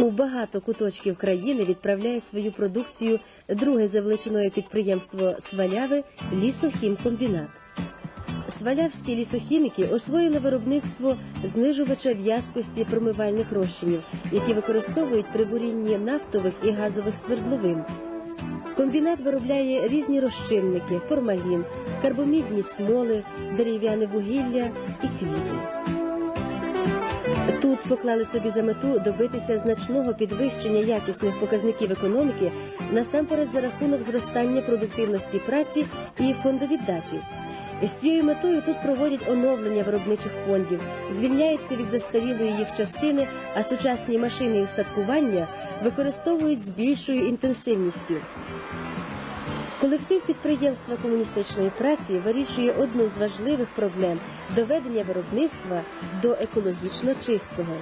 У багато куточків країни відправляє свою продукцію друге за величиною підприємство Сваляви лісохімкомбінат. Свалявські лісохіміки освоїли виробництво знижувача в'язкості промивальних розчинів, які використовують при бурінні нафтових і газових свердловин. Комбінат виробляє різні розчинники, формалін, карбомідні смоли, дерев'яне вугілля і квіти. Тут поклали собі за мету добитися значного підвищення якісних показників економіки насамперед за рахунок зростання продуктивності праці і фондовіддачі. З цією метою тут проводять оновлення виробничих фондів, звільняються від застарілої їх частини, а сучасні машини і устаткування використовують з більшою інтенсивністю. Колектив підприємства комуністичної праці вирішує одну з важливих проблем доведення виробництва до екологічно чистого.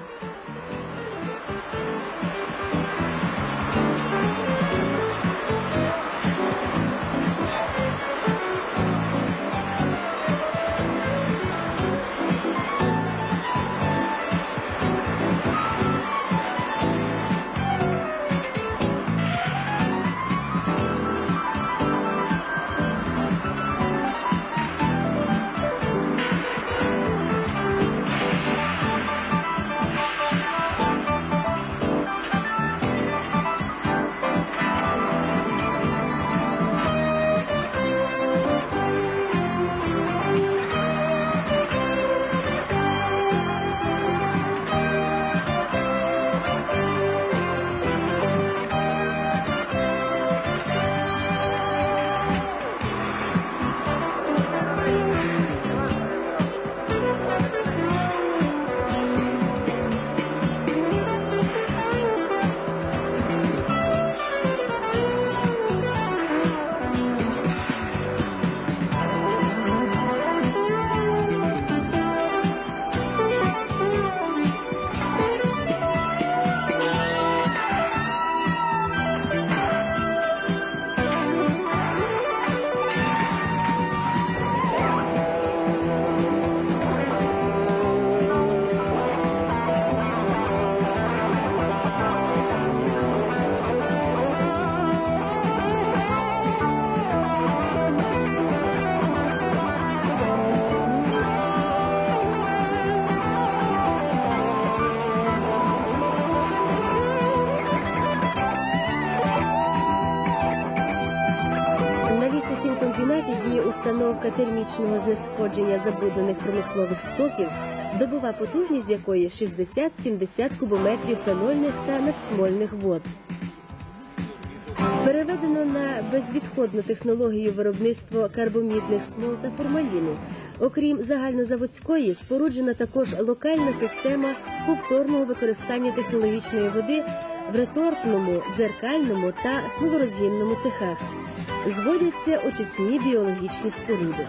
Лісохімкомбінаті діє установка термічного знешкодження забруднених промислових стоків, добова потужність якої 60-70 кубометрів фенольних та надсмольних вод. Переведено на безвідходну технологію виробництва карбомідних смол та формаліну. Окрім загальнозаводської, споруджена також локальна система повторного використання технологічної води в реторпному, дзеркальному та смолорозгінному цехах. Зводяться очисні біологічні споруди.